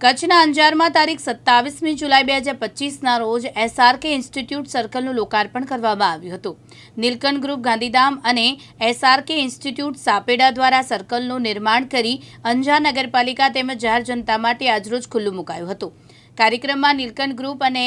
કચ્છના અંજારમાં તારીખ સત્તાવીસમી જુલાઈ બે હજાર પચીસના રોજ એસઆરકે ઇન્સ્ટિટ્યૂટ સર્કલનું લોકાર્પણ કરવામાં આવ્યું હતું. નીલકંઠ ગ્રુપ ગાંધીધામ અને એસઆરકે ઇન્સ્ટિટ્યૂટ સાપેડા દ્વારા સર્કલનું નિર્માણ કરી અંજાર નગરપાલિકા તેમજ જાહેર જનતા માટે આજરોજ ખુલ્લું મુકાયું હતું. કાર્યક્રમમાં નીલકંઠ ગ્રુપ અને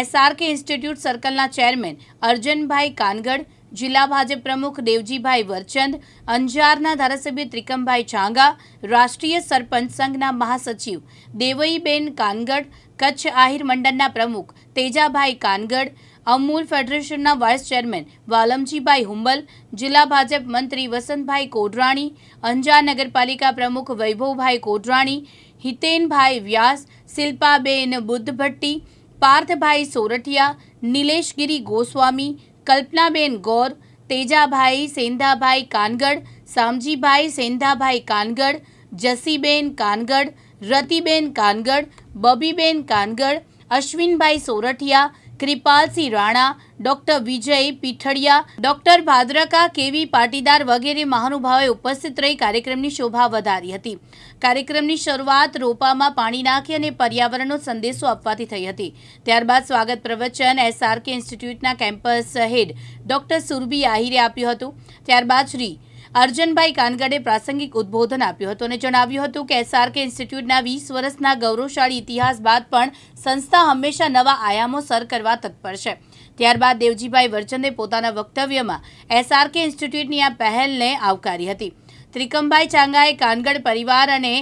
એસઆરકે ઇન્સ્ટિટ્યૂટ સર્કલના ચેરમેન અર્જનભાઈ કાનગડ જિલ્લા ભાજપ પ્રમુખ દેવજીભાઈ વરચંદ, અંજારના ધારાસભ્ય ત્રિકમભાઈ ચાંગા, રાષ્ટ્રીય સરપંચ સંઘના મહાસચિવ દેવઈબેન કાનગડ, કચ્છ આહિર મંડળના પ્રમુખ તેજાભાઈ કાનગડ, અમૂલ ફેડરેશનના વાઇસ ચેરમેન વાલમજીભાઈ હુંબલ, જિલ્લા ભાજપ મંત્રી વસંતભાઈ કોડરાણી અંજાર નગરપાલિકા પ્રમુખ Vaibhavbhai Kodrani, Hitenbhai Vyas, Shilpaben Buddhbhatti, Parthbhai Sorathiya, Nileshgiri Goswami Kalpanaben Gor, Tejabhai Sendhabhai Kangad, Samjibhai Sendhabhai Kangad, Jasiben Kangad, Ratiben Kangad, Babiben Kangad, Ashwinbhai Sorathiya Krupalsinh Rana, doctor Vijay Pithadiya, doctor Bhadraka K V Patidar વગેરે મહાનુભાવોએ ઉપસ્થિત રહી કાર્યક્રમની શોભા વધારી હતી. કાર્યક્રમની શરૂઆત રોપામાં પાણી નાખી અને પર્યાવરણનો સંદેશો આપવાથી થઈ હતી. ત્યારબાદ સ્વાગત પ્રવચન એસઆરકે ઇન્સ્ટિટ્યૂટના કેમ્પસ હેડ ડોક્ટર સુરભી આહિરે આપ્યું હતું. ત્યારબાદ શ્રી અર્જનભાઈ કાનગડે પ્રાસંગિક ઉદ્બોધન આપ્યું હતું અને જણાવ્યું હતું કે એસઆરકે ઇન્સ્ટિટ્યૂટના વીસ વર્ષના ગૌરવશાળી ઇતિહાસ બાદ પણ સંસ્થા હંમેશા નવા આયામો સર કરવા તત્પર છે. ત્યારબાદ દેવજીભાઈ વર્ચને પોતાના વક્તવ્યમાં એસઆરકે ઇન્સ્ટિટ્યૂટની આ પહેલને આવકારી હતી. ત્રિકમભાઈ ચાંગાએ કાનગડ પરિવાર અને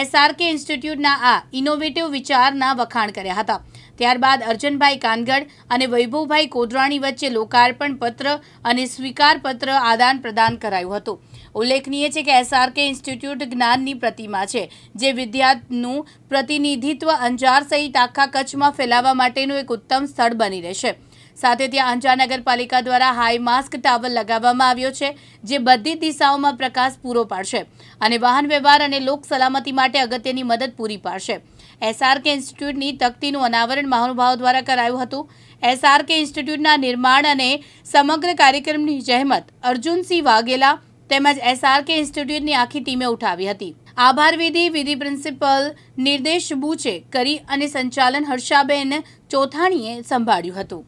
એસઆરકે ઇન્સ્ટિટ્યૂટના આ ઇનોવેટિવ વિચારના વખાણ કર્યા હતા. ત્યારબાદ અર્જનભાઈ કાનગડ અને વૈભવભાઈ કોદરાણી વચ્ચે લોકાર્પણ પત્ર અને સ્વીકાર પત્ર આદાન પ્રદાન કરાયું હતું. ઉલ્લેખનીય છે કે એસઆરકે ઇન્સ્ટિટ્યૂટ જ્ઞાનની પ્રતિમા છે, જે વિદ્યાનું પ્રતિનિધિત્વ અંજાર સહિત આખા કચ્છમાં ફેલાવવા માટેનું એક ઉત્તમ સ્થળ બની રહેશે. સાથે ત્યાં અંજાર નગરપાલિકા દ્વારા હાઈ માસ્ક ટાવર લગાવવામાં આવ્યો છે, જે બધી દિશાઓમાં પ્રકાશ પૂરો પાડશે અને વાહન વ્યવહાર અને લોક સલામતી માટે અગત્યની મદદ પૂરી પાડશે. એસઆરકે ઇન્સ્ટિટ્યૂટની તકતીનું અનાવરણ મહાનુભાવો દ્વારા કરાયું હતું. એસઆરકે ઇન્સ્ટિટ્યૂટના નિર્માણ અને સમગ્ર કાર્યક્રમની જહેમત અર્જુનસિંહ વાઘેલા તેમજ એસઆરકે ઇન્સ્ટિટ્યૂટની આખી ટીમે ઉઠાવી હતી. આભાર વિધિ વિધિ પ્રિન્સિપલ નિર્દેશ બુચે કરી અને સંચાલન હર્ષાબેન ચોથાણીએ સંભાળ્યું હતું.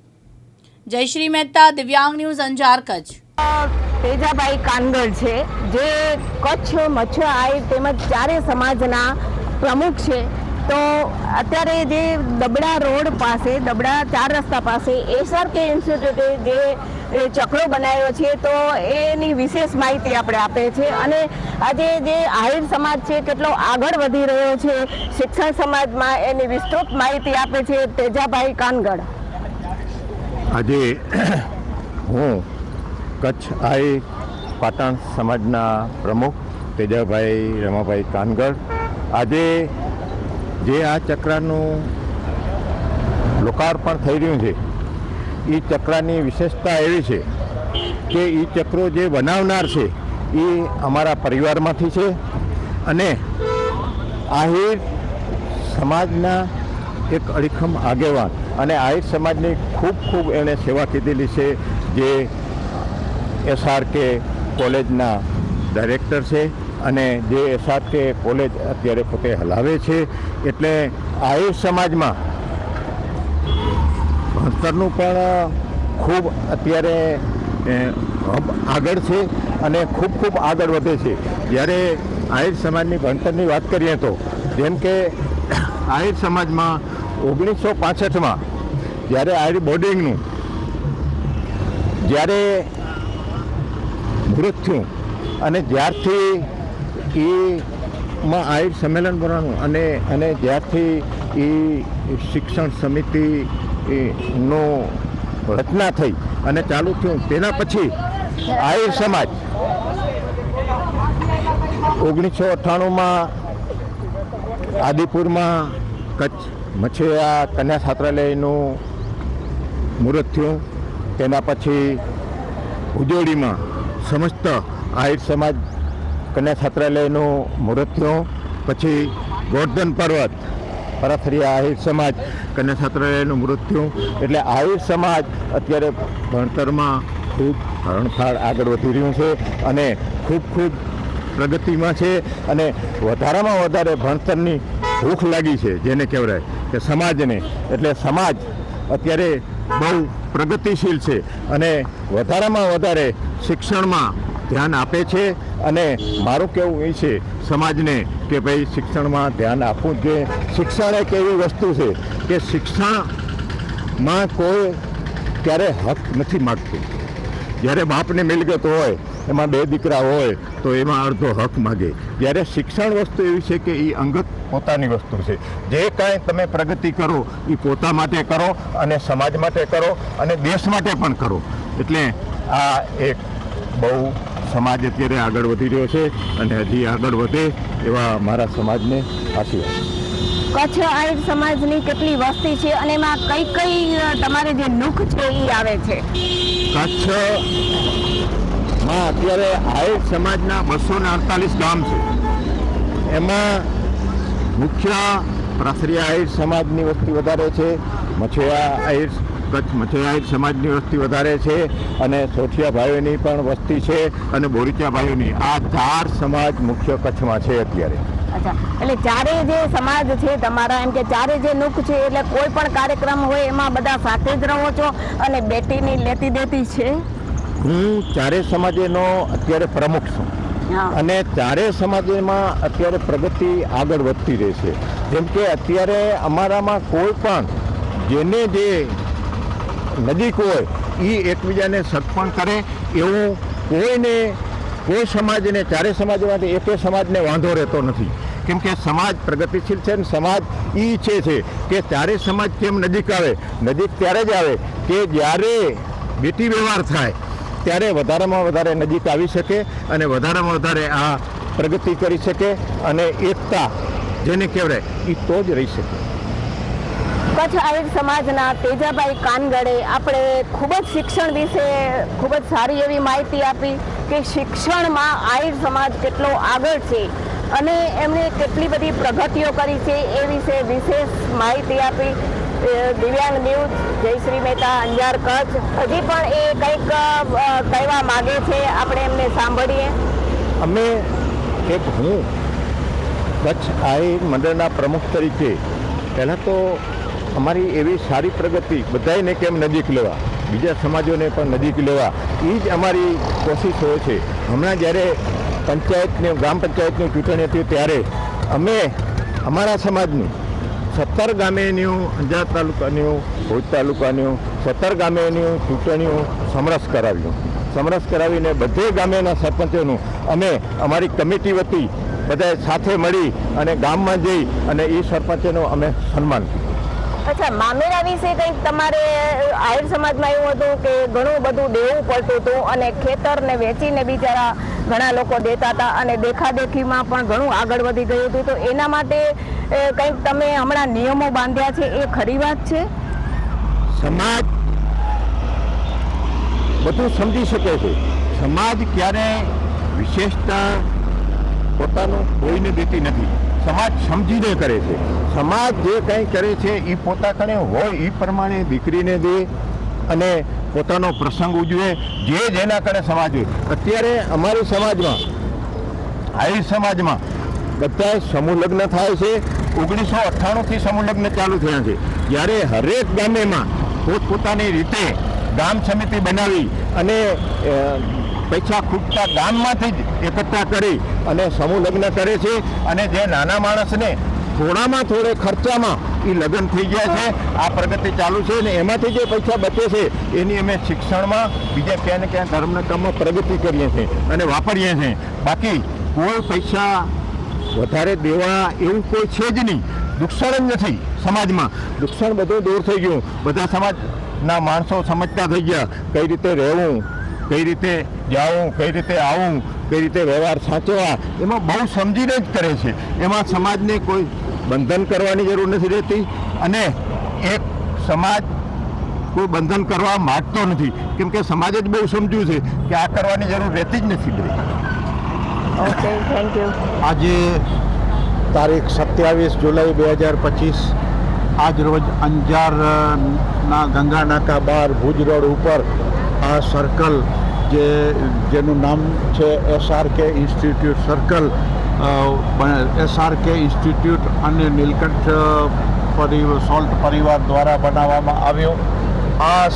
જયશ્રી મહેતા, દિવ્યાંગ ન્યૂઝ, અંજાર કચ્છ. તેજાભાઈ કાનગર છે, જે કચ્છ મચ્છ આય તેમજ ચારે સમાજના પ્રમુખ છે. તો અત્યારે જે દબડા રોડ પાસે, દબડા ચાર રસ્તા પાસે એસઆરકે ઇન્સ્ટિટ્યૂટે જે એ ચક્રો બનાવ્યો છે, તો એની વિશેષ માહિતી આપણે આપે છે. અને આજે જે આહિર સમાજ છે, કેટલો આગળ વધી રહ્યો છે, શિક્ષણ સમાજમાં એની વિસ્તૃત માહિતી આપે છે તેજાભાઈ કાનગડ આજે હું કચ્છ આઈ પાટણ સમાજના પ્રમુખ તેજાભાઈ રમાભાઈ કાનગર. આજે જે આ ચક્રાનું લોકાર્પણ થઈ રહ્યું છે એ ચક્રાની વિશેષતા એવી છે કે એ ચક્રો જે બનાવનાર છે એ અમારા પરિવારમાંથી છે અને આહિર સમાજના એક અડીખમ આગેવાન અને આહિર સમાજની ખૂબ ખૂબ એણે સેવા કીધેલી છે જે એસઆરકે કોલેજના ડાયરેક્ટર છે અને જે એસઆરકે કોલેજ અત્યારે પોતે હલાવે છે. એટલે આહિર સમાજમાં ભણતરનું પણ ખૂબ અત્યારે આગળ છે અને ખૂબ ખૂબ આગળ વધે છે. જ્યારે આહિર સમાજની ભણતરની વાત કરીએ તો, જેમ કે આહિર સમાજમાં ઓગણીસો પાસઠમાં જ્યારે આહિર બોર્ડિંગનું જ્યારે મૃત થયું અને જ્યારથી એ માં આહિર સંમેલન ભરવાનું અને અને જ્યારથી એ શિક્ષણ સમિતિ નો રચના થઈ અને ચાલુ થયું, તેના પછી આહિર સમાજ ઓગણીસો અઠ્ઠાણુંમાં આદિપુરમાં કચ્છ મછેરા કન્યા છાત્રાલયનું મુહૂર્ત થયું. તેના પછી ઉજોડીમાં સમસ્ત આહિર સમાજ કન્યા છાત્રાલયનું મુહૂર્ત થયું. પછી ગોર્ધન પર્વત, પરાથરિયા આહિર સમાજ કન્યા છાત્રાલયનું મુહૂર્ત થયું. એટલે આહિર સમાજ અત્યારે ભણતરમાં ખૂબ હરણફાળ આગળ વધી રહ્યું છે અને ખૂબ ખૂબ પ્રગતિમાં છે અને વધારામાં વધારે ભણતરની ભૂખ લાગી છે, જેને કહેવાય કે સમાજને. એટલે સમાજ અત્યારે બહુ પ્રગતિશીલ છે અને વધારામાં વધારે શિક્ષણમાં ધ્યાન આપે છે. અને મારું કહેવું એ છે સમાજને કે ભાઈ શિક્ષણમાં ધ્યાન આપવું જોઈએ. શિક્ષણ એક એવી વસ્તુ છે કે શિક્ષણમાં કોઈ ક્યારે હક નથી માગતું. જ્યારે બાપને મિલકત હોય એમાં બે દીકરા હોય તો એમાં અડધો હક માગે. જ્યારે શિક્ષણ વસ્તુ એવી છે કે એ અંગત પોતાની વસ્તુ છે. જે કાંઈ તમે પ્રગતિ કરો એ પોતા માટે કરો અને સમાજ માટે કરો અને દેશ માટે પણ કરો. એટલે આ એક બહુ સમાજ અત્યારે આગળ વધી રહ્યો છે અને હજી આગળ વધે એવા મારા સમાજને આશીર્વાદ. કચ્છ આહિર સમાજની કેટલી વસ્તી છે અને એમાં કઈ કઈ તમારે જે નુખ છે એ આવે છે? કચ્છમાં અત્યારે આહિર સમાજના બસો ને અડતાલીસ ગામ છે. એમાં મુખ્ય પ્રાસરિયા આહિર સમાજની વસ્તી વધારે છે, મછૈયા આહિર કચ્છ મછૈયા આહિર સમાજની વસ્તી વધારે છે અને સોઠિયા ભાઈઓની પણ વસ્તી છે અને બોરીચા ભાઈઓની. આ ચાર સમાજ મુખ્ય કચ્છમાં છે અત્યારે. એટલે ચારે જે સમાજ છે તમારા, એમ કે ચારે જે નુખ છે, એટલે કોઈ પણ કાર્યક્રમ હોય એમાં બધા સાથે જ રહો છો અને બેટીની લેતી દેતી છે? હું ચારે સમાજનો અત્યારે પ્રમુખ છું. અને ચારે સમાજમાં અત્યારે પ્રગતિ આગળ વધતી રહેશે જેમ કે અત્યારે અમારામાં કોઈ પણ જેને જે નજીક હોય એ એકબીજાને સગપણ કરે એવું કોઈને કોઈ સમાજને ચારે સમાજમાંથી એકે સમાજને વાંધો રહેતો નથી. કેમ કે સમાજ પ્રગતિશીલ છે ને સમાજ એ ઈચ્છે છે કે ચારે સમાજ કેમ નજીક આવે નજીક ત્યારે જ આવે કે જ્યારે બેટી વ્યવહાર થાય ત્યારે વધારેમાં વધારે નજીક આવી શકે અને વધારેમાં વધારે આ પ્રગતિ કરી શકે અને એકતા, જેને કહેવાય, એ તો જ રહી શકે. કચ્છ આહિર સમાજના તેજાભાઈ કાનગડે આપણે ખૂબ જ શિક્ષણ વિશે ખૂબ જ સારી એવી માહિતી આપી કે શિક્ષણમાં આહિર સમાજ કેટલો આગળ છે અને એમણે કેટલી બધી પ્રગતિઓ કરી છે એ વિશે વિશેષ માહિતી આપી. દિવ્યાંગ ન્યૂઝ જયશ્રી મહેતા, અંજાર કચ્છ. હજી પણ એ કંઈક કહેવા માગે છે, આપણે એમને સાંભળીએ. અમે એક હું, કચ્છ આઈ મંડળના પ્રમુખ તરીકે, પહેલાં તો અમારી એવી સારી પ્રગતિ બધાને કેમ નજીક લેવા? બીજા સમાજોને પણ નજીક લેવા. એ જ અમારી કોશિશ હોય છે. હમણાં જ્યારે પંચાયતની, ગ્રામ પંચાયતની ચૂંટણી હતી ત્યારે અમે અમારા સમાજની સત્તર ગામેની અંજાર તાલુકાની, ભુજ તાલુકાની, સત્તર ગામેની ચૂંટણીઓ સમરસ કરાવ્યું સમરસ કરાવીને બધે ગામેના સરપંચોનું અમે અમારી કમિટી વતી બધાએ સાથે મળી અને ગામમાં જઈ અને એ સરપંચોનું અમે સન્માન કર્યું. અચ્છા, મામેરા વિશે કંઈક તમારે આહિર સમાજમાં એવું હતું કે ઘણું બધું દેવું પડતું હતું અને ખેતરને વેચીને બિચારા ઘણા લોકો દેતા હતા અને દેખાદેખીમાં પણ ઘણું આગળ વધી ગયું હતું. તો એના માટે કંઈક તમે હમણાં નિયમો બાંધ્યા છે એ ખરી વાત છે? સમાજ બધું સમજી શકે છે. સમાજ ક્યારે વિશેષતા પોતાનું કોઈને દેતી નથી. સમાજ સમજીને કરે છે. સમાજ જે કંઈ કરે છે એ પોતા કણે હોય એ પ્રમાણે દીકરીને દે અને પોતાનો પ્રસંગ ઉજવે, જે જેના કણે સમાજ હોય. અત્યારે અમારી સમાજમાં આહિર સમાજમાં બધા સમૂહ લગ્ન થાય છે. ઓગણીસો અઠ્ઠાણુંથી સમૂહ લગ્ન ચાલુ થયા છે. જ્યારે હરેક ગામેમાં પોતપોતાની રીતે ગામ સમિતિ બનાવી અને પૈસા ખૂટતા ગામમાંથી જ એકઠા કરી અને સમૂહ લગ્ન કરે છે. અને જે નાના માણસને થોડામાં થોડે ખર્ચામાં એ લગ્ન થઈ ગયા છે. આ પ્રગતિ ચાલુ છે ને એમાંથી જે પૈસા બચે છે, એની અમે શિક્ષણમાં બીજા ક્યાં ને ક્યાં ધર્મના કામમાં પ્રગતિ કરીએ છીએ અને વાપરીએ છીએ. બાકી કોઈ પૈસા વધારે દેવા એવું કોઈ છે જ નહીં. દુષણ જ નથી સમાજમાં. દુષણ બધું દૂર થઈ ગયું. બધા સમાજના માણસો સમજતા થઈ ગયા. કઈ રીતે રહેવું, કઈ રીતે જાવું, કઈ રીતે આવું, કઈ રીતે વ્યવહાર સાચવા એમાં બહુ સમજીને જ કરે છે. એમાં સમાજને કોઈ બંધન કરવાની જરૂર નથી રહેતી અને એક સમાજ કોઈ બંધન કરવા માંગતો નથી. કેમ કે સમાજ જ બહુ સમજ્યું છે કે આ કરવાની જરૂર રહેતી જ નથી ઓકે થેન્ક યુ આજે તારીખ સત્યાવીસ જુલાઈ બે હજાર પચીસ આજ રોજ અંજારના ગંગા નાકા બાર ભુજ રોડ ઉપર આ સર્કલ જે જેનું નામ છે SRK institute circle SRK institute અને નીલકંઠ સોલ્ટ પરિવાર દ્વારા બનાવવામાં આવ્યો. આ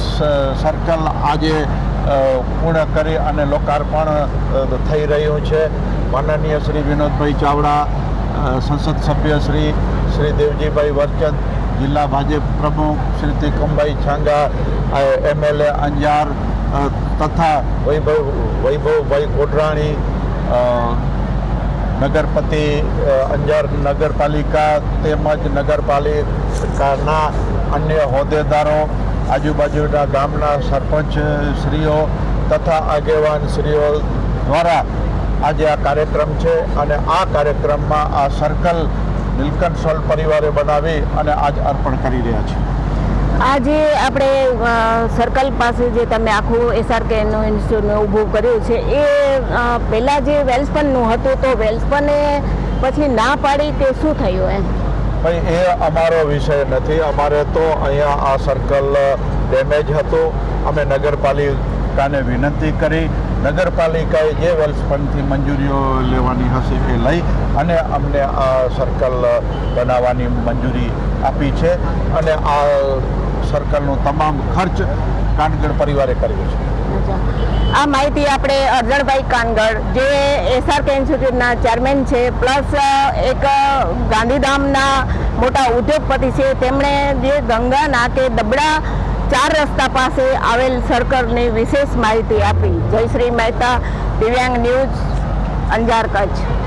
સર્કલ આજે પૂર્ણ કરી અને લોકાર્પણ થઈ રહ્યું છે. માનનીય શ્રી વિનોદભાઈ ચાવડા સંસદ સભ્ય શ્રી શ્રી દેવજીભાઈ વરચંદ, જિલ્લા ભાજપ પ્રમુખ શ્રી તિકમભાઈ છાંગા એમએલએ અંજાર તથા વૈભવ, વૈભવભાઈ કોટરાણી નગરપતિ અંજાર નગરપાલિકા તેમજ નગરપાલિકાના અન્ય હોદ્દેદારો, આજુબાજુના ગામના સરપંચ શ્રીઓ તથા આગેવાન શ્રીઓ દ્વારા આજે આ કાર્યક્રમ છે અને આ કાર્યક્રમમાં આ સર્કલ નીલકંઠ સોલ પરિવારે બનાવી અને આજ અર્પણ કરી રહ્યા છે. આજે આપણે સર્કલ પાસે જે તમે આખું એસઆરકેનું ઇન્સ્ટિટ્યૂટનું ઊભું કર્યું છે, એ પહેલાં જે વેલ્સપનનું હતું તો વેલ્સપને પછી ના પાડી તે શું થયું એમ? ભાઈ એ અમારો વિષય નથી. અમારે તો અહીંયા આ સર્કલ ડેમેજ હતું. અમે નગરપાલિકાને વિનંતી કરી. નગરપાલિકાએ જે વેલ્સપનથી મંજૂરીઓ લેવાની હશે એ લઈ અને અમને આ સર્કલ બનાવવાની મંજૂરી આપી છે. અને આ સર્કલનો તમામ ખર્ચ કાનગડ પરિવારે કર્યો છે. આ માહિતી આપણે અરજણભાઈ કાનગડ જે એસઆરકે ઇન્સ્ટિટ્યૂટના ચેરમેન છે પ્લસ એક ગાંધીધામના મોટા ઉદ્યોગપતિ છે, તેમણે જે ગંગાના કે દબડા ચાર રસ્તા પાસે આવેલ સર્કલની વિશેષ માહિતી આપી. જયશ્રી મહેતા, દિવ્યાંગ ન્યૂઝ, અંજાર કચ્છ.